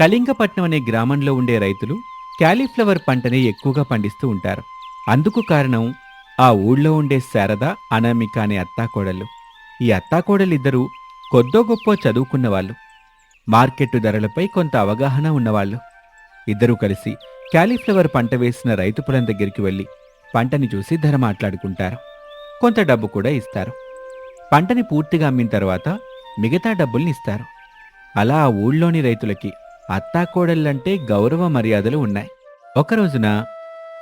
కళింగపట్నం అనే గ్రామంలో ఉండే రైతులు క్యాలీఫ్లవర్ పంటని ఎక్కువగా పండిస్తూ ఉంటారు. అందుకు కారణం ఆ ఊళ్ళో ఉండే శారద అనామిక అనే అత్తాకోడళ్ళు. ఈ అత్తాకోడలిద్దరూ కొద్దో గొప్ప చదువుకున్న వాళ్ళు మార్కెట్టు ధరలపై కొంత అవగాహన ఉన్నవాళ్ళు. ఇద్దరూ కలిసి క్యాలీఫ్లవర్ పంట వేసిన రైతు పొలం దగ్గరికి వెళ్ళి పంటని చూసి ధర మాట్లాడుకుంటారు. కొంత డబ్బు కూడా ఇస్తారు. పంటని పూర్తిగా అమ్మిన తర్వాత మిగతా డబ్బుల్ని ఇస్తారు. అలా ఆ ఊళ్ళోని రైతులకి అత్తాకోడళ్ళంటే గౌరవ మర్యాదలు ఉన్నాయి. ఒకరోజున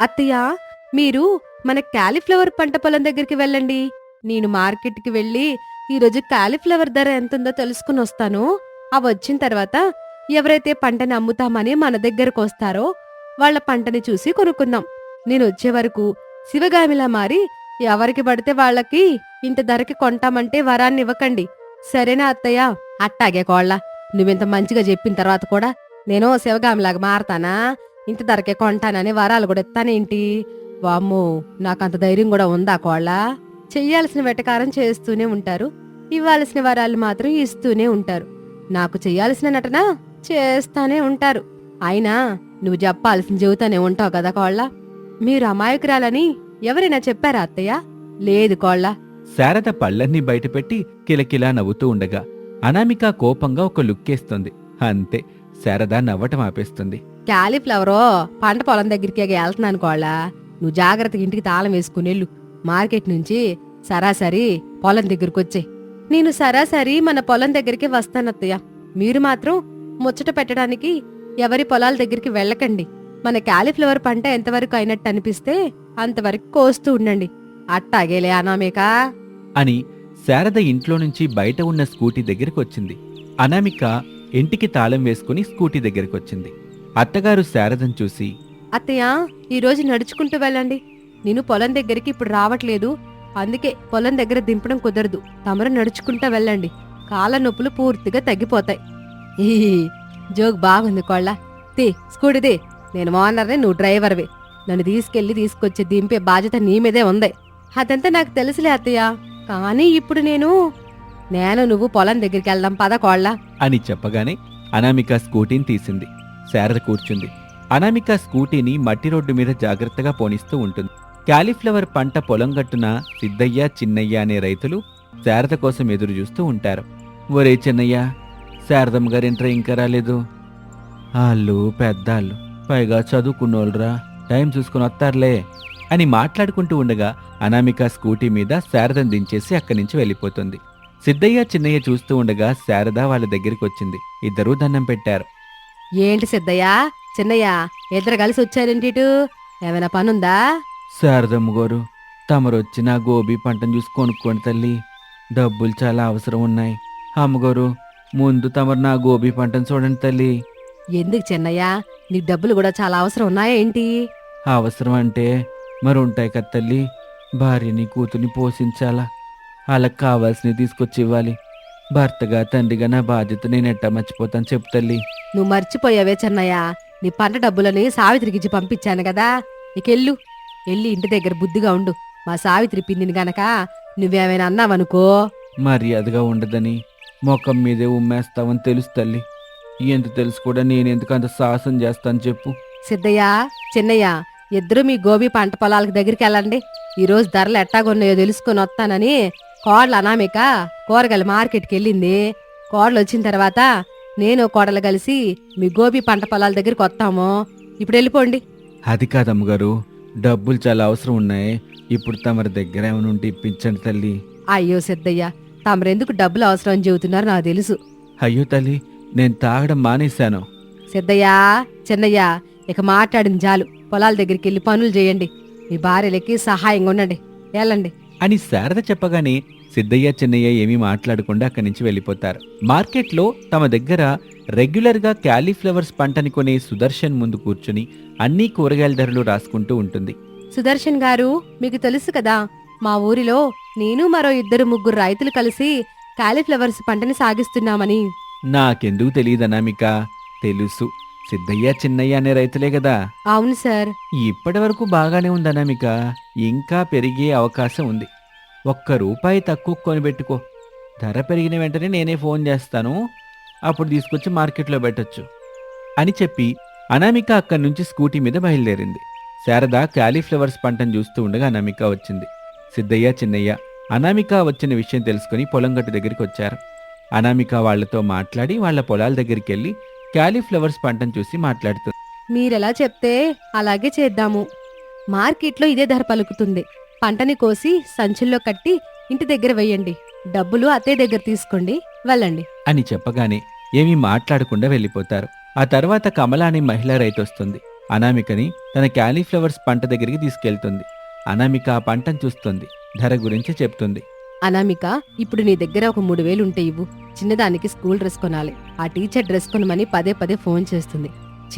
అత్తయ్య మీరు మన క్యాలిఫ్లవర్ పంట పొలం దగ్గరికి వెళ్ళండి. నేను మార్కెట్కి వెళ్ళి ఈరోజు క్యాలీఫ్లవర్ ధర ఎంతుందో తెలుసుకుని వస్తాను. అవి వచ్చిన తర్వాత ఎవరైతే పంటని అమ్ముతామని మన దగ్గరకు వస్తారో వాళ్ళ పంటని చూసి కొనుక్కుందాం. నేను వచ్చే వరకు శివగామిలా మారి ఎవరికి పడితే వాళ్ళకి ఇంత ధరకి కొంటామంటే వరాన్ని ఇవ్వకండి. సరేనా అత్తయ్య? అట్టాగే కోళ్ళ. నువ్వింత మంచిగా చెప్పిన తర్వాత కూడా నేను శివగామిలాగా మారతానా? ఇంత ధరకే కొంటానని వరాలు కూడా ఇస్తానేంటి వామ్మో అంత ధైర్యం కూడా ఉందా కోళ్ళ? చెయ్యాల్సిన వెటకారం చేస్తూనే ఉంటారు. ఇవ్వాల్సిన వరాలు మాత్రం ఇస్తూనే ఉంటారు. నాకు చెయ్యాల్సిన నటన చేస్తానే ఉంటారు. అయినా నువ్వు చెప్పాల్సిన చెబుతానే ఉంటావు కదా కోళ్ళ? మీరు అమాయకురాలని ఎవరైనా చెప్పారా అత్తయ్య? లేదు కోళ్ళ. శారద పళ్ళన్నీ బయటపెట్టి కిలకిలా నవ్వుతూ ఉండగా అనామిక కోపంగా ఒక లుక్కేస్తుంది. అంతే. శారద నవ్వటం ఆపేస్తుంది. క్యాలీఫ్లవరో పంట పొలం దగ్గరికి వెళ్తున్నాను కోళ్ళ. నువ్వు జాగ్రత్తగా ఇంటికి తాళం వేసుకునేళ్ళు మార్కెట్ నుంచి సరాసరి పొలం దగ్గరికి వచ్చే. నేను సరాసరి మన పొలం దగ్గరికి వస్తానత్తయ్య మీరు మాత్రం ముచ్చట పెట్టడానికి ఎవరి పొలాల దగ్గరికి వెళ్ళకండి. మన క్యాలీఫ్లవర్ పంట ఎంతవరకు అయినట్టు అనిపిస్తే అంతవరకు కోస్తూ ఉండండి. అట్టాగేలే అనామేక. అని శారద ఇంట్లో నుంచి బయట ఉన్న స్కూటీ దగ్గరికి వచ్చింది. అనామిక ఇంటికి తాళం వేసుకుని స్కూటీ దగ్గరికి వచ్చింది అత్తగారు శారదను చూసి అత్తయ్య ఈరోజు నడుచుకుంటూ వెళ్ళండి. నేను పొలం దగ్గరికి ఇప్పుడు రావట్లేదు. అందుకే పొలం దగ్గర దింపడం కుదరదు. తమరు నడుచుకుంటూ వెళ్ళండి. కాళ్ళ నొప్పులు పూర్తిగా తగ్గిపోతాయి. ఈ జోక్ బాగుంది కోళ్ళ. తే స్కూటీదే నేను ఓనర్నే నువ్వు డ్రైవర్వి. నన్ను తీసుకెళ్ళి తీసుకొచ్చి దింపే బాధ్యత నీ మీదే ఉంది. అదంతా నాకు తెలుసులే అత్తయ్య. కానీ ఇప్పుడు నేను నేను నువ్వు పొలం దగ్గరికి వెళ్దాం పద కోళ్ళ. అని చెప్పగానే అనామిక స్కూటీని తీసింది. శారద కూర్చుంది. అనామిక స్కూటీని మట్టి రోడ్డు మీద జాగ్రత్తగా పోనిస్తూ ఉంటుంది. క్యాలీఫ్లవర్ పంట పొలం గట్టున సిద్ధయ్య చిన్నయ్య అనే రైతులు శారద కోసం ఎదురు చూస్తూ ఉంటారు. ఒరే చిన్నయ్య శారదమ్మ గారింట్రా ఇంకా రాలేదు. వాళ్ళు పెద్దాళ్ళు. పైగా చదువుకున్నోళ్ళరా. టైం చూసుకుని వస్తారులే అని మాట్లాడుకుంటూ ఉండగా అనామిక స్కూటీ మీద శారదం దించేసి అక్కడి నుంచి వెళ్ళిపోతుంది. సిద్ధయ్య చిన్నయ్య చూస్తూ ఉండగా శారద వాళ్ళ దగ్గరికి వచ్చింది. ఇద్దరూ దండం పెట్టారు. ఏంటి సిద్ధయ్య? చిన్నయ్య ఇద్దరు కలిసి వచ్చారేంటి ఇటు? ఏమైనా పనుందా? శారదమ్మ గారు తమరొచ్చి నా గోబీ పంటను చూసి కొనుక్కోండి తల్లి. డబ్బులు చాలా అవసరం ఉన్నాయి. అమ్మగారు ముందు తమరు నా గోబీ పంటను చూడండి తల్లి. ఎందుకు చిన్నయ్య? నీకు డబ్బులు కూడా చాలా అవసరం ఉన్నాయా ఏంటి? అవసరం అంటే మరి ఉంటాయి కదా తల్లి. భార్యని కూతుర్ని పోషించాలా? వాళ్ళకి కావాల్సినవి తీసుకొచ్చి ఇవ్వాలి. భర్తగా తండ్రిగా నా బాధ్యత నేను ఎట్టా మర్చిపోతాను చెప్పు తల్లి. నువ్వు మర్చిపోయావే చిన్నయ్య. నీ పంట డబ్బులని సావిత్రికి ఇచ్చి పంపించాను కదా. ఇకెళ్ళు వెళ్ళి ఇంటి దగ్గర బుద్ధిగా ఉండు. మా సావిత్రి పిందిని గనక నువ్వేమైనా అన్నావనుకో. మర్యాదగా ఉండదని ముఖం మీదే ఉమ్మేస్తావని తెలుసు తల్లి. ఎంత తెలుసు కూడా నేనెందుకు అంత సాహసం చేస్తాను చెప్పు. సిద్ధయ్య చిన్నయ్య ఇద్దరు మీ గోబీ పంట పొలాలకు దగ్గరికి వెళ్ళండి. ఈ రోజు ధరలు ఎట్టాగున్నాయో తెలుసుకొని వస్తానని కోడలు అనామిక కూరగాయల మార్కెట్కి వెళ్ళింది. కోడలు వచ్చిన తర్వాత నేను కోడలు కలిసి మీ గోబీ పంట పొలాల దగ్గరికి వస్తాము. ఇప్పుడు వెళ్ళిపోండి. అది కాదమ్మగారు డబ్బులు చాలా అవసరం ఉన్నాయి. ఇప్పుడు తమరి దగ్గర ఏమైనా ఉంటే ఇప్పించండి తల్లి. అయ్యో సిద్ధయ్య తమరెందుకు డబ్బులు అవసరం అని చెబుతున్నారు నాకు తెలుసు. అయ్యో తల్లి నేను తాగడం మానేశాను. సిద్ధయ్య చిన్నయ్య ఇక మాట్లాడింది చాలు. పొలాల దగ్గరికి వెళ్ళి పనులు చేయండి. మీ భార్యలకి సహాయంగా ఉండండి. వెళ్ళండి. అని శారద చెప్పగానే సిద్ధయ్య చిన్నయ్య ఏమీ మాట్లాడకుండా అక్కడి నుంచి వెళ్ళిపోతారు. మార్కెట్లో తమ దగ్గర రెగ్యులర్గా క్యాలీఫ్లవర్స్ పంటని కొనే సుదర్శన్ ముందు కూర్చుని అన్ని కూరగాయల ధరలు రాసుకుంటూ ఉంటుంది. సుదర్శన్ గారు మీకు తెలుసు కదా మా ఊరిలో నేను మరో ఇద్దరు ముగ్గురు రైతులు కలిసి కాలీఫ్లవర్స్ పంటని సాగిస్తున్నామని. నాకెందుకు తెలియదనామిక తెలుసు. సిద్ధయ్య చిన్నయ్య అనే రైతులే కదా. అవును సార్. ఇప్పటి వరకు బాగానే ఉంది అనామిక ఇంకా పెరిగే అవకాశం ఉంది. ఒక్క రూపాయి తక్కువ కొనిపెట్టుకో. ధర పెరిగిన వెంటనే నేనే ఫోన్ చేస్తాను. అప్పుడు తీసుకొచ్చి మార్కెట్లో పెట్టొచ్చు అని చెప్పి అనామిక అక్కడి నుంచి స్కూటీ మీద బయలుదేరింది. శారద క్యాలీఫ్లవర్స్ పంటను చూస్తూ ఉండగా అనామిక వచ్చింది. సిద్ధయ్య చిన్నయ్య అనామిక వచ్చిన విషయం తెలుసుకుని పొలం గట్టు దగ్గరికి వచ్చారు. అనామిక వాళ్ళతో మాట్లాడి వాళ్ళ పొలాల దగ్గరికి వెళ్ళి క్యాలీఫ్లవర్స్ పంటను చూసి మాట్లాడుతుంది మీరెలా చెప్తే అలాగే చేద్దాము. మార్కెట్లో ఇదే ధర పలుకుతుంది. పంటని కోసి సంచుల్లో కట్టి ఇంటి దగ్గర వెయ్యండి డబ్బులు అత్తయ్య దగ్గర తీసుకోండి. వెళ్ళండి. అని చెప్పగానే ఏమీ మాట్లాడకుండా వెళ్ళిపోతారు. ఆ తర్వాత కమల అనే మహిళా రైతు వస్తుంది. అనామికని తన క్యాలీఫ్లవర్స్ పంట దగ్గరికి తీసుకెళ్తుంది. అనామిక ఆ పంటను చూస్తుంది. ధర గురించి చెప్తుంది. అనామిక ఇప్పుడు నీ దగ్గర ఒక మూడు వేలు ఉంటే ఇవ్వు. చిన్నదానికి స్కూల్ డ్రెస్ కొనాలి. ఆ టీచర్ డ్రెస్ కొనమని పదే పదే ఫోన్ చేస్తుంది.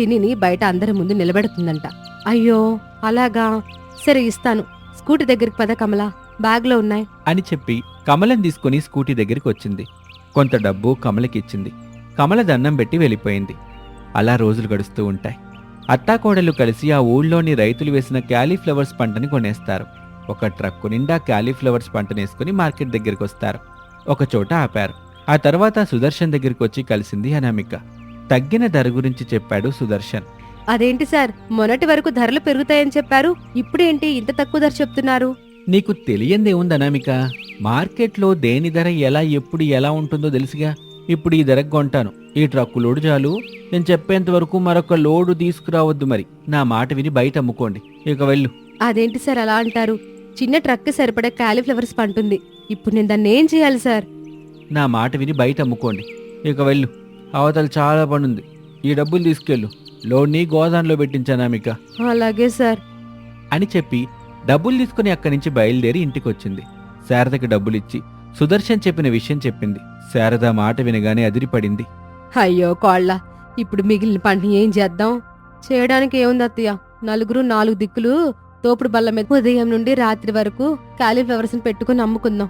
చిన్నిని బయట అందరి ముందు నిలబెడుతుందంట. అయ్యో అలాగా? సరే ఇస్తాను. స్కూటీ దగ్గరికి పద కమల. బ్యాగ్లో ఉన్నాయి. అని చెప్పి కమలం తీసుకుని స్కూటీ దగ్గరికి వచ్చింది. కొంత డబ్బు కమలకిచ్చింది కమల దండం పెట్టి వెళ్ళిపోయింది. అలా రోజులు గడుస్తూ ఉంటాయి. అత్తాకోడలు కలిసి ఆ ఊళ్ళోని రైతులు వేసిన క్యాలీఫ్లవర్స్ పంటని కొనేస్తారు. ఒక ట్రక్కు నిండా క్యాలీఫ్లవర్స్ పంటనేసుకుని మార్కెట్ దగ్గరికి వస్తారు. ఒక చోట ఆపారు. ఆ తర్వాత సుదర్శన్ దగ్గరికి వచ్చి కలిసింది అనామిక. తగ్గిన ధర గురించి చెప్పాడు సుదర్శన్. అదేంటి సార్? మొన్నటి వరకు ధరలు పెరుగుతాయని చెప్పారు. ఇప్పుడేంటి ఇంత తక్కువ ధర చెప్తున్నారు? నీకు తెలియందేముంది అనామిక? మార్కెట్లో దేని ధర ఎలా ఎప్పుడు ఎలా ఉంటుందో తెలుసుగా? ఇప్పుడు ఈ ధరకు కొంటాను. ఈ ట్రక్కు లోడు చాలు. నేను చెప్పేంత వరకు మరొక లోడు తీసుకురావద్దు మరి. నా మాట విని బయట అమ్ముకోండి. ఇక వెళ్ళు. అదేంటి సార్ అలా అంటారు? చిన్న ట్రక్ సరిపడే కాలీఫ్లవర్స్ పంటుంది. ఇప్పుడు నేను దాన్ని ఏం చేయాలి సార్? నా మాట విని బయట అమ్ముకోండి. ఇక వెళ్ళు. అవతల చాలా పనుంది. ఈ డబ్బులు తీసుకెళ్ళు. లోడ్ని గోదాంలో పెట్టించానామిక అలాగే సార్. అని చెప్పి డబ్బులు తీసుకుని అక్కడి నుంచి బయలుదేరి ఇంటికొచ్చింది. శారదకి డబ్బులిచ్చి సుదర్శన్ చెప్పిన విషయం చెప్పింది. శారద మాట వినగానే అదిరిపడింది. అయ్యో కోళ్ళ. ఇప్పుడు మిగిలిన పంటని ఏం చేద్దాం? చేయడానికి ఏముంది అత్తయ్య? నలుగురు నాలుగు దిక్కులు తోపుడు బల్ల మీద ఉదయం నుండి రాత్రి వరకు కాలీఫ్లవర్స్ పెట్టుకుని అమ్ముకుందాం.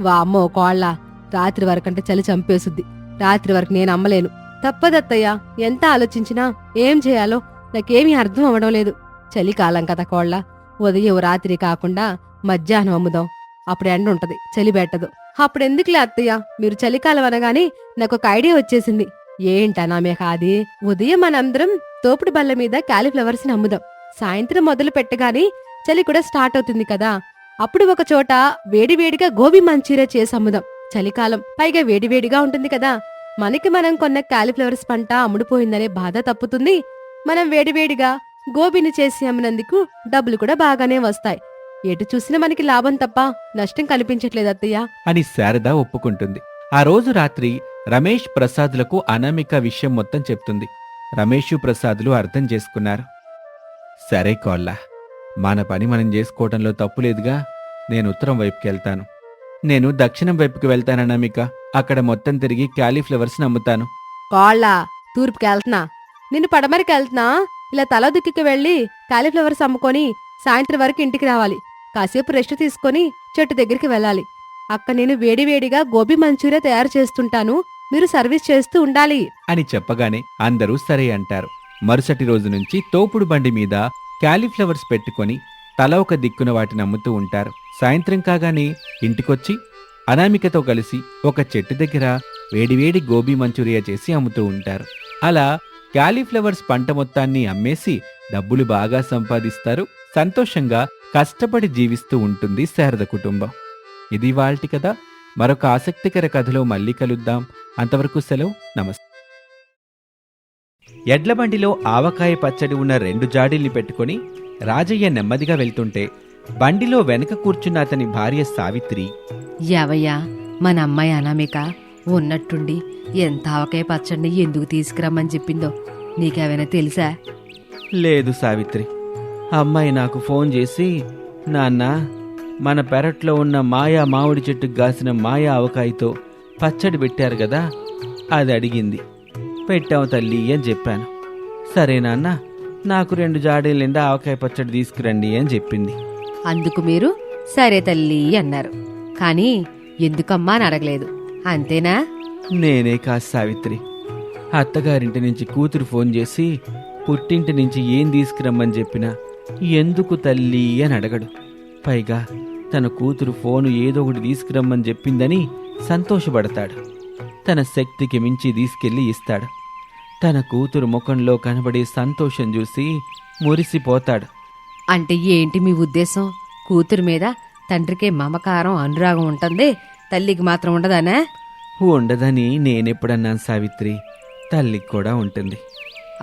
వామ్మో కోళ్ళ. రాత్రి వరకు అంటే చలి చంపేసుద్ది. రాత్రి వరకు నేను అమ్మలేను. తప్పదత్తయ్య ఎంత ఆలోచించినా ఏం చేయాలో నాకేమీ అర్థం అవ్వడం లేదు. చలికాలం కదా కోళ్ళ ఉదయం రాత్రి కాకుండా మధ్యాహ్నం అమ్ముదాం. అప్పుడు ఎండ ఉంటది చలి పెట్టదు. అప్పుడెందుకులే అత్తయ్య మీరు చలికాలం అనగానే నాకు ఒక ఐడియా వచ్చేసింది. ఏంటనా మేక అది? ఉదయం మనందరం తోపుడు బల్ల మీద కాలీఫ్లవర్స్ని అమ్ముదాం. సాయంత్రం మొదలు పెట్టగానే చలి కూడా స్టార్ట్ అవుతుంది కదా. అప్పుడు ఒక చోట వేడివేడిగా గోబీ మంచూరియా చేసి అమ్ముదాం. చలికాలం పైగా వేడివేడిగా ఉంటుంది కదా. మనకి మనం కొన్న కాలీఫ్లవర్స్ పంట అమ్ముడుపోయిందనే బాధ తప్పుతుంది. మనం వేడివేడిగా గోబీని చేసి అమ్మినందుకు డబ్బులు కూడా బాగానే వస్తాయి. ఎటు చూసినా మనకి లాభం తప్ప నష్టం కనిపించట్లేదు అత్తయ్య. అని శారద ఒప్పుకుంటుంది. ఆ రోజు రాత్రి రమేష్ ప్రసాద్లకు అనామిక విషయం మొత్తం చెప్తుంది. రమేషు ప్రసాద్లు అర్థం చేసుకున్నారు. సరే కోళ్ళ మన పని మనం చేసుకోవటంలో తప్పులేదుగా నేను ఉత్తరం వైపుకి వెళ్తాను నేను దక్షిణం వైపుకి వెళ్తాను అనామిక. అక్కడ మొత్తం తిరిగి క్యాలీఫ్లవర్స్ అమ్ముతాను కోళ్ళ తూర్పుకి వెళ్తున్నా నిన్ను పడమరికి వెళ్తున్నా ఇలా తల దిక్కుకి వెళ్ళి కాలీఫ్లవర్స్ అమ్ముకొని సాయంత్రం వరకు ఇంటికి రావాలి. కాసేపు రెస్ట్ తీసుకొని చెట్టు దగ్గరికి వెళ్ళాలి. అక్కడ నేను వేడివేడిగా గోబీ మంచూరియా తయారు చేస్తుంటాను. మీరు సర్వీస్ చేస్తూ ఉండాలి. అని చెప్పగానే అందరూ సరే అంటారు. మరుసటి రోజు నుంచి తోపుడు బండి మీద క్యాలీఫ్లవర్స్ పెట్టుకొని తల ఒక దిక్కున వాటిని అమ్ముతూ ఉంటారు. సాయంత్రం కాగానే ఇంటికొచ్చి అనామికతో కలిసి ఒక చెట్టు దగ్గర వేడివేడి గోబీ మంచూరియా చేసి అమ్ముతూ ఉంటారు. అలా క్యాలీఫ్లవర్స్ పంట మొత్తాన్ని అమ్మేసి డబ్బులు బాగా సంపాదిస్తారు. సంతోషంగా కష్టపడి జీవిస్తూ ఉంటుంది శారద కుటుంబం. ఇది వాళ్ళ కదా మరొక ఆసక్తికర కథలో మళ్ళీ కలుద్దాం. అంతవరకు సెలవు. నమస్తే. ఎడ్లబండిలో ఆవకాయ పచ్చడి ఉన్న రెండు జాడీల్ని పెట్టుకొని రాజయ్య నెమ్మదిగా వెళ్తుంటే బండిలో వెనక కూర్చున్న అతని భార్య సావిత్రి యావయ్యా మన అమ్మాయి అనామిక ఉన్నట్టుండి ఎంత ఆవకాయ పచ్చడిని ఎందుకు తీసుకురమ్మని చెప్పిందో నీకేమైనా తెలుసా? లేదు సావిత్రి. అమ్మాయి నాకు ఫోన్ చేసి నాన్న మన పెరట్లో ఉన్న మాయా మామిడి చెట్టుకు కాసిన మాయా ఆవకాయతో పచ్చడి పెట్టారు కదా? అది అడిగింది. పెట్టావు తల్లి అని చెప్పాను. సరే నాన్న నాకు రెండు జాడీల నిండా ఆవకాయ పచ్చడి తీసుకురండి అని చెప్పింది. అందుకు మీరు సరే తల్లి అన్నారు. కానీ ఎందుకమ్మా అని అడగలేదు. అంతేనా? నేనే కాదు సావిత్రి. అత్తగారింటి నుంచి కూతురు ఫోన్ చేసి పుట్టింటి నుంచి ఏం తీసుకురమ్మని చెప్పినా ఎందుకు తల్లి అని అడగడు. పైగా తన కూతురు ఫోను ఏదో ఒకటి తీసుకురమ్మని చెప్పిందని సంతోషపడతాడు. తన శక్తికి మించి తీసుకెళ్ళి ఇస్తాడు. తన కూతురు ముఖంలో కనబడే సంతోషం చూసి మురిసిపోతాడు. అంటే ఏంటి మీ ఉద్దేశం? కూతురు మీద తండ్రికి మమకారం అనురాగం ఉంటుంది? తల్లికి మాత్రం ఉండదానా? ఉండదని నేనెప్పుడన్నాను సావిత్రి. తల్లికి కూడా ఉంటుంది.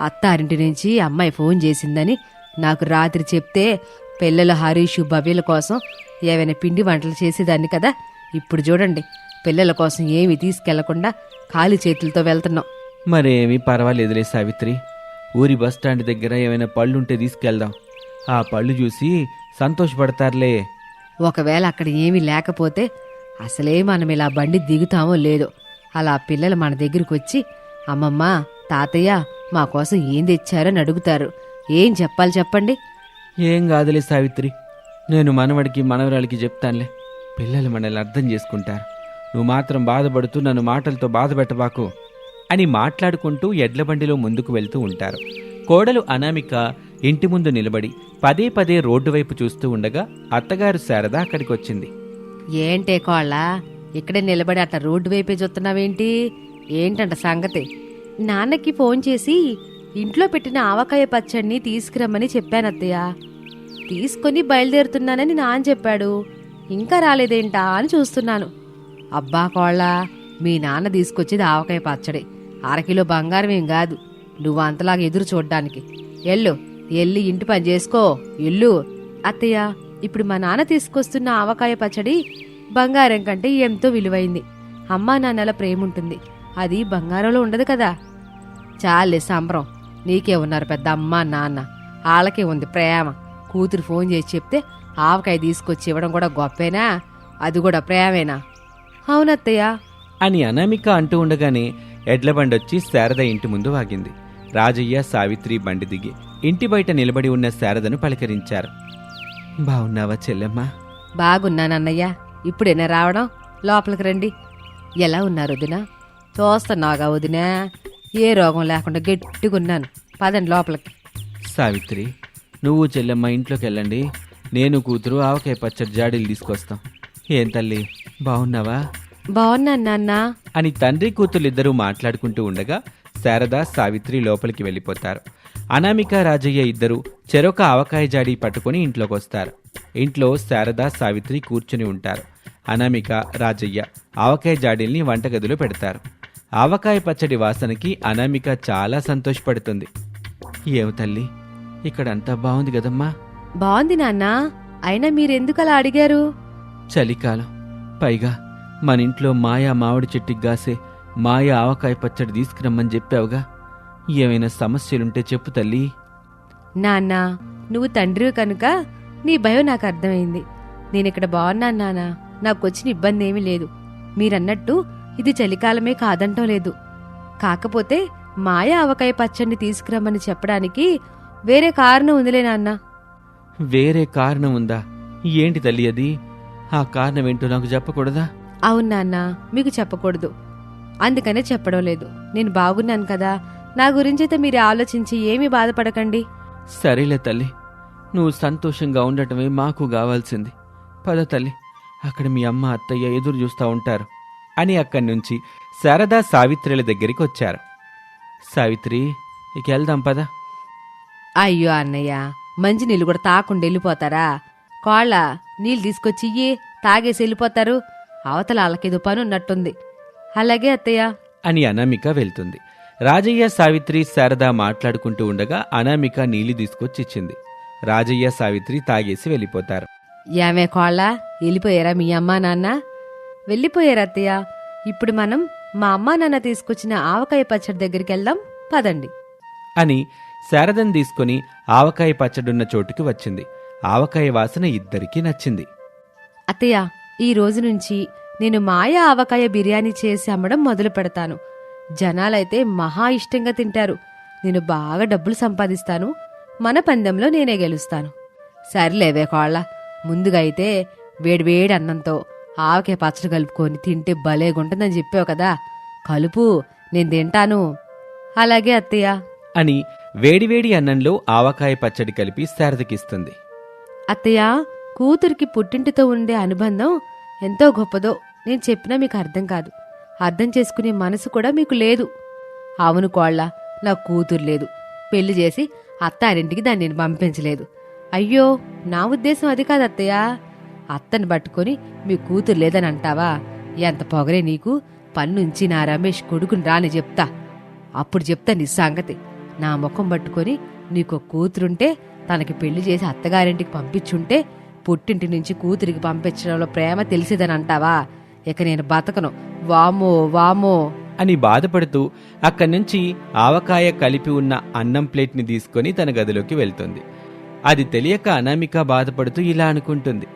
అత్తారింటి నుంచి అమ్మాయి ఫోన్ చేసిందని నాకు రాత్రి చెప్తే పిల్లల హరీషు భవ్యల కోసం ఏవైనా పిండి వంటలు చేసేదాన్ని కదా? ఇప్పుడు చూడండి పిల్లల కోసం ఏమీ తీసుకెళ్ళకుండా ఖాళీ చేతులతో వెళ్తున్నాం. మరేమీ పర్వాలేదులే సావిత్రి. ఊరి బస్టాండ్ దగ్గర ఏమైనా పళ్ళుంటే తీసుకెళ్దాం. ఆ పళ్ళు చూసి సంతోషపడతారులే. ఒకవేళ అక్కడ ఏమీ లేకపోతే అసలే మనం ఇలా బండి దిగుతామో లేదో. అలా పిల్లలు మన దగ్గరికి వచ్చి అమ్మమ్మ తాతయ్య మా కోసం ఏం తెచ్చారని అడుగుతారు. ఏం చెప్పాలి చెప్పండి. ఏం కాదులే సావిత్రి నేను మనవడికి మనవరాలికి చెప్తానులే. పిల్లలు మనల్ని అర్థం చేసుకుంటారు. నువ్వు మాత్రం బాధపడుతూ నన్ను మాటలతో బాధ పెట్టబాకు అని మాట్లాడుకుంటూ ఎడ్ల బండిలో ముందుకు వెళ్తూ ఉంటారు. కోడలు అనామిక ఇంటి ముందు నిలబడి పదే పదే రోడ్డు వైపు చూస్తూ ఉండగా అత్తగారు శారద అక్కడికి వచ్చింది ఏంటే కోళ్ళ? ఇక్కడే నిలబడి అట్లా రోడ్డు వైపే చూస్తున్నావేంటి? ఏంటంట సంగతి? నాన్నకి ఫోన్ చేసి ఇంట్లో పెట్టిన ఆవకాయ పచ్చడిని తీసుకురమ్మని చెప్పానత్తయ్య. తీసుకొని బయలుదేరుతున్నానని నాన్న చెప్పాడు. ఇంకా రాలేదేంటా అని చూస్తున్నాను. అబ్బా కోళ్ళ మీ నాన్న తీసుకొచ్చేది ఆవకాయ పచ్చడి. అరకిలో బంగారం ఏం కాదు. నువ్వు అంతలాగా ఎదురు చూడ్డానికి. ఎల్లు. ఎల్లి ఇంటి పని చేసుకో. ఎల్లు. అత్తయ్య ఇప్పుడు మా నాన్న తీసుకొస్తున్న ఆవకాయ పచ్చడి బంగారం కంటే ఎంతో విలువైంది. అమ్మా నాన్నల ప్రేమ ఉంటుంది అది బంగారంలో ఉండదు కదా. చాలే సంబరం. నీకే ఉన్నారు పెద్ద అమ్మ నాన్న. వాళ్ళకే ఉంది ప్రేమ. కూతురు ఫోన్ చేసి చెప్తే ఆవకాయ తీసుకొచ్చి ఇవ్వడం కూడా గొప్పేనా? అది కూడా ప్రేమేనా? అవునత్తయ్య అని అనామిక అంటూ ఉండగానే ఎడ్ల బండి వచ్చి శారద ఇంటి ముందు వాగింది. రాజయ్య సావిత్రి బండి దిగి ఇంటి బయట నిలబడి ఉన్న శారదను పలకరించారు. బావున్నావా చెల్లెమ్మా? బాగున్నానన్నయ్య. ఇప్పుడేనా రావడం? లోపలికి రండి. ఎలా ఉన్నారు వదిన? చూస్తున్నావుగా వదినా? ఏ రోగం లేకుండా గట్టిగున్నాను. పదండి లోపలికి. సావిత్రి నువ్వు చెల్లెమ్మ ఇంట్లోకి వెళ్ళండి. నేను కూతురు ఆవకాయ పచ్చడి జాడీలు తీసుకొస్తాం. ఏం తల్లి? బావున్నావా? బాగున్నాను నాన్న. అని తండ్రి కూతురిద్దరూ మాట్లాడుకుంటూ ఉండగా శారద సావిత్రి లోపలికి వెళ్ళిపోతారు. అనామిక రాజయ్య ఇద్దరు చెరొక ఆవకాయ జాడి పట్టుకొని ఇంట్లోకి వస్తారు ఇంట్లో శారద సావిత్రి కూర్చుని ఉంటారు. అనామిక రాజయ్య ఆవకాయ జాడీల్ని వంటగదిలో పెడతారు. ఆవకాయ పచ్చడి వాసనకి అనామిక చాలా సంతోషపడుతుంది. ఏం తల్లి ఇక్కడంతా బాగుంది కదమ్మా? బాగుంది నాన్న. అయినా మీరెందుకు అలా అడిగారు? చలికాలం. పైగా మన ఇంట్లో మాయా మామిడి చెట్టుకి గాసే మాయా ఆవకాయ పచ్చడి తీసుకురమ్మని చెప్పావుగా. ఏమైనా సమస్యలుంటే చెప్పు తల్లి. నాన్న నువ్వు తండ్రివి కనుక నీ భయం నాకు అర్థమైంది. నేనిక్కడ బాగున్నాను నాన్న. నాకు వచ్చిన ఇబ్బంది ఏమీ లేదు. మీరన్నట్టు ఇది చలికాలమే కాదంటం లేదు. కాకపోతే మాయ ఆవకాయ పచ్చడిని తీసుకురమ్మని చెప్పడానికి వేరే కారణం ఉందిలే నాన్న. వేరే కారణం ఉందా? ఏంటి తల్లి అది? ఆ కారణం ఏంటో నాకు చెప్పకూడదా? అవును నాన్న మీకు చెప్పకూడదు. అందుకనే చెప్పడం లేదు. నేను బాగున్నాను కదా. నా గురించైతే మీరు ఆలోచించి ఏమీ బాధపడకండి. సరేలే తల్లి. నువ్వు సంతోషంగా ఉండటమే మాకు కావాల్సింది. పద తల్లి. అక్కడ మీ అమ్మ అత్తయ్య ఎదురు చూస్తూ ఉంటారు అని అక్కడి నుంచి శారదా సావిత్రుల దగ్గరికి వచ్చారు. సావిత్రి ఇక వెళ్దాం పద. అయ్యో అన్నయ్య మంచి నీళ్ళు కూడా తాకుండా వెళ్ళిపోతారా? కోళ్ళ నీళ్ళు తీసుకొచ్చి ఇయ్యి తాగేసి వెళ్ళిపోతారు. అవతల వాళ్ళకేదో పని ఉన్నట్టుంది. అలాగే అత్తయ్య. అని అనామిక వెళ్తుంది. రాజయ్య సావిత్రి శారద మాట్లాడుకుంటూ ఉండగా అనామిక నీళ్ళు తీసుకొచ్చి ఇచ్చింది రాజయ్య సావిత్రి తాగేసి వెళ్ళిపోతారు. ఏమే కోళ్ళ? వెళ్ళిపోయారా మీ అమ్మా నాన్న? వెళ్ళిపోయారు అత్తయ్య. ఇప్పుడు మనం మా అమ్మా నాన్న తీసుకొచ్చిన ఆవకాయ పచ్చడి దగ్గరికి వెళ్దాం పదండి. అని శారదను తీసుకుని ఆవకాయ పచ్చడున్న చోటుకి వచ్చింది. ఆవకాయ వాసన ఇద్దరికీ నచ్చింది. అత్తయ్య ఈ రోజు నుంచి నేను మాయ ఆవకాయ బిర్యానీ చేసి అమ్మడం మొదలు పెడతాను జనాలైతే మహా ఇష్టంగా తింటారు. నేను బాగా డబ్బులు సంపాదిస్తాను. మన పందెంలో నేనే గెలుస్తాను. సర్లేవే కోళ్ళ ముందుగా అయితే వేడివేడి అన్నంతో ఆవకాయ పచ్చడి కలుపుకొని తింటే భలేగుంటుందని చెప్పావు కదా. కలుపు నేను తింటాను. అలాగే అత్తయ్య. అని వేడివేడి అన్నంలో ఆవకాయ పచ్చడి కలిపి శారదకిస్తుంది. అత్తయ్య కూతురికి పుట్టింటితో ఉండే అనుబంధం ఎంతో గొప్పదో నేను చెప్పినా మీకు అర్థం కాదు. అర్థం చేసుకునే మనసు కూడా మీకు లేదు. అవును కోళ్ళ నా కూతురు లేదు. పెళ్ళి చేసి అత్తారింటికి దాన్ని నేను పంపించలేదు. అయ్యో నా ఉద్దేశం అది కాదు అత్తయ్య. అత్తని పట్టుకొని మీ కూతురు లేదని అంటావా? ఎంత పొగరే నీకు? పన్నుంచి నా రమేష్ కొడుకుని రాని చెప్తా. అప్పుడు చెప్తా నీ సంగతి. నా ముఖం పట్టుకొని నీకు కూతురుంటే తనకి పెళ్ళి చేసి అత్తగారింటికి పంపించుంటే పుట్టింటి నుంచి కూతురికి పంపించడంలో ప్రేమ తెలిసేదని అంటావా? ఇక నేను బతకను. వామో వామో అని బాధపడుతూ అక్కడి నుంచి ఆవకాయ కలిపి ఉన్న అన్నం ప్లేట్ని తీసుకొని తన గదిలోకి వెళ్తుంది. అది తెలియక అనామిక బాధపడుతూ ఇలా అనుకుంటుంది.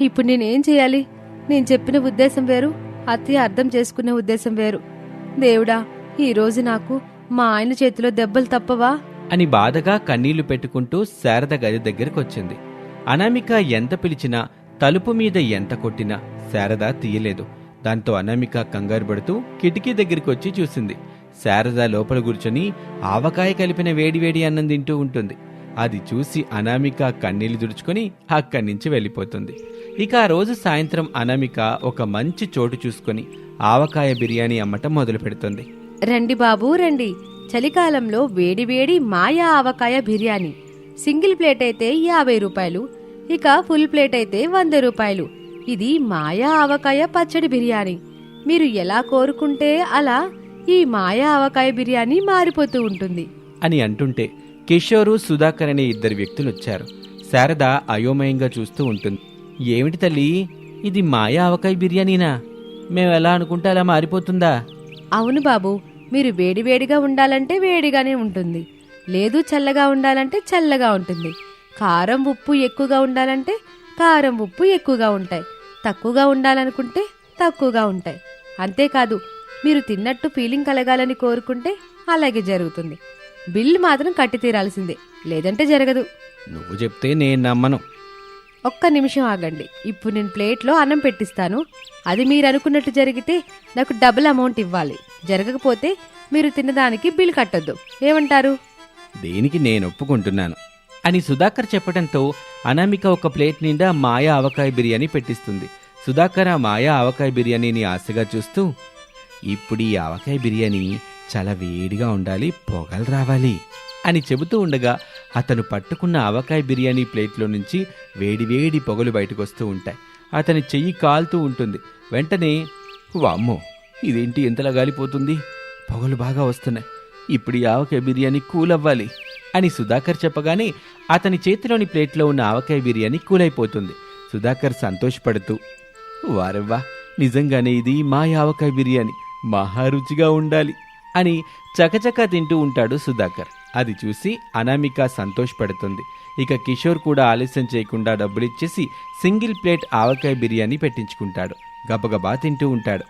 ఇప్పుడు నేనేం చేయాలి? నేను చెప్పిన ఉద్దేశం వేరు అత్తయ్య అర్థం చేసుకునే ఉద్దేశం వేరు. దేవుడా ఈ రోజు నాకు మా ఆయన చేతిలో దెబ్బలు తప్పవా? అని బాధగా కన్నీళ్ళు పెట్టుకుంటూ శారద గది దగ్గరకు వచ్చింది అనామిక ఎంత పిలిచినా తలుపు మీద ఎంత కొట్టినా శారద తీయలేదు. దాంతో అనామిక కంగారు పడుతూ కిటికీ దగ్గరికి వచ్చి చూసింది. శారద లోపల కూర్చొని ఆవకాయ కలిపిన వేడివేడి అన్నం తింటూ ఉంటుంది. అది చూసి అనామిక కన్నీళ్ళు తుడుచుకొని అక్కడి నుంచి వెళ్ళిపోతుంది. ఇక ఆ రోజు సాయంత్రం అనామిక ఒక మంచి చోటు చూసుకొని ఆవకాయ బిర్యానీ అమ్మటం మొదలు పెడుతుంది. రండి బాబు రండి. చలికాలంలో వేడివేడి మాయా ఆవకాయ బిర్యానీ. సింగిల్ ప్లేట్ అయితే యాభై రూపాయలు. ఇక ఫుల్ ప్లేట్ అయితే వంద రూపాయలు. ఇది మాయా ఆవకాయ పచ్చడి బిర్యానీ. మీరు ఎలా కోరుకుంటే అలా ఈ మాయా ఆవకాయ బిర్యానీ మారిపోతూ ఉంటుంది. అని అంటుంటే కిషోరు సుధాకర్ అనే ఇద్దరు వ్యక్తులు వచ్చారు శారద అయోమయంగా చూస్తూ ఉంటుంది. ఏమిటి తల్లి? ఇది మాయా ఆవకాయ బిర్యానీనా? మేము ఎలా అనుకుంటే అలా మారిపోతుందా? అవును బాబు మీరు వేడివేడిగా ఉండాలంటే వేడిగానే ఉంటుంది. లేదు చల్లగా ఉండాలంటే చల్లగా ఉంటుంది. కారం ఉప్పు ఎక్కువగా ఉండాలంటే కారం ఉప్పు ఎక్కువగా ఉంటాయి. తక్కువగా ఉండాలనుకుంటే తక్కువగా ఉంటాయి. అంతేకాదు మీరు తిన్నట్టు ఫీలింగ్ కలగాలని కోరుకుంటే అలాగే జరుగుతుంది. బిల్లు మాత్రం కట్టి తీరాల్సిందే లేదంటే జరగదు. నువ్వు చెప్తే నేను నమ్మను. ఒక్క నిమిషం ఆగండి. ఇప్పుడు నేను ప్లేట్లో అన్నం పెట్టిస్తాను. అది మీరు అనుకున్నట్టు జరిగితే నాకు డబుల్ అమౌంట్ ఇవ్వాలి. జరగకపోతే మీరు తిన్నదానికి బిల్ కట్టొద్దు. ఏమంటారు? దేనికి నేను ఒప్పుకుంటున్నాను. అని సుధాకర్ చెప్పడంతో అనామిక ఒక ప్లేట్ నిండా మాయా ఆవకాయ బిర్యానీ పెట్టిస్తుంది. సుధాకర్ ఆ మాయా ఆవకాయ బిర్యానీని ఆశగా చూస్తూ ఇప్పుడు ఈ ఆవకాయ బిర్యానీ చాలా వేడిగా ఉండాలి పొగలు రావాలి అని చెబుతూ ఉండగా అతను పట్టుకున్న ఆవకాయ బిర్యానీ ప్లేట్లో నుంచి వేడివేడి పొగలు బయటకు వస్తూ ఉంటాయి. అతని చెయ్యి కాలుతూ ఉంటుంది. వెంటనే వామ్మో ఇదేంటి ఎంతలా గాలిపోతుంది? పొగలు బాగా వస్తున్నాయి. ఇప్పుడు ఈ ఆవకాయ బిర్యానీ కూల్ అవ్వాలి అని సుధాకర్ చెప్పగానే అతని చేతిలోని ప్లేట్లో ఉన్న ఆవకాయ బిర్యానీ కూలైపోతుంది. సుధాకర్ సంతోషపడుతూ వారవ్వా నిజంగానే ఇది మా ఆవకాయ బిర్యానీ. మహా రుచిగా ఉండాలి అని చకచకా తింటూ ఉంటాడు సుధాకర్. అది చూసి అనామిక సంతోషపడుతుంది. ఇక కిషోర్ కూడా ఆలస్యం చేయకుండా డబ్బులిచ్చేసి సింగిల్ ప్లేట్ ఆవకాయ బిర్యానీ పెట్టించుకుంటాడు. గబగబా తింటూ ఉంటాడు.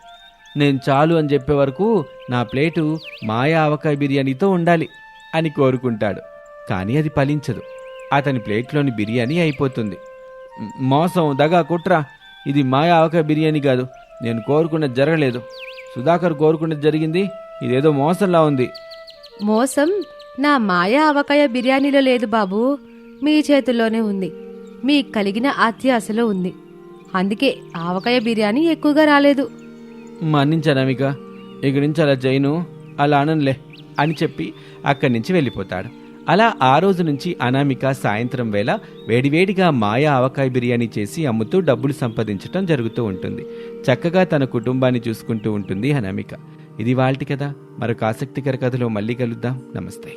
నేను చాలు అని చెప్పే వరకు నా ప్లేటు మాయా ఆవకాయ బిర్యానీతో ఉండాలి అని కోరుకుంటాడు. కానీ అది ఫలించదు. అతని ప్లేట్లోని బిర్యానీ అయిపోతుంది. "మ్, మోసం దగా కుట్రా. ఇది మాయా ఆవకాయ బిర్యానీ కాదు. నేను కోరుకున్నది జరగలేదు. సుధాకర్ కున్నది జరిగింది. ఇదేదో మోసంలా ఉంది. మోసం? నా మాయా ఆవకాయ బిర్యానీలో లేదు బాబు. మీ చేతుల్లోనే ఉంది. మీకు కలిగిన అత్యాశలో ఉంది. అందుకే ఆవకాయ బిర్యానీ ఎక్కువగా రాలేదు. మన్నించానమిక ఇక నుంచి అలా చేయను. అలా అననులే అని చెప్పి అక్కడి నుంచి వెళ్ళిపోతాడు. అలా ఆ రోజు నుంచి అనామిక సాయంత్రం వేళ వేడివేడిగా మాయా ఆవకాయ బిర్యానీ చేసి అమ్ముతూ డబ్బులు సంపాదించటం జరుగుతూ ఉంటుంది. చక్కగా తన కుటుంబాన్ని చూసుకుంటూ ఉంటుంది అనామిక. ఇది వాళ్ళటి కదా. మరొక ఆసక్తికర కథలో మళ్ళీ కలుద్దాం. నమస్తే.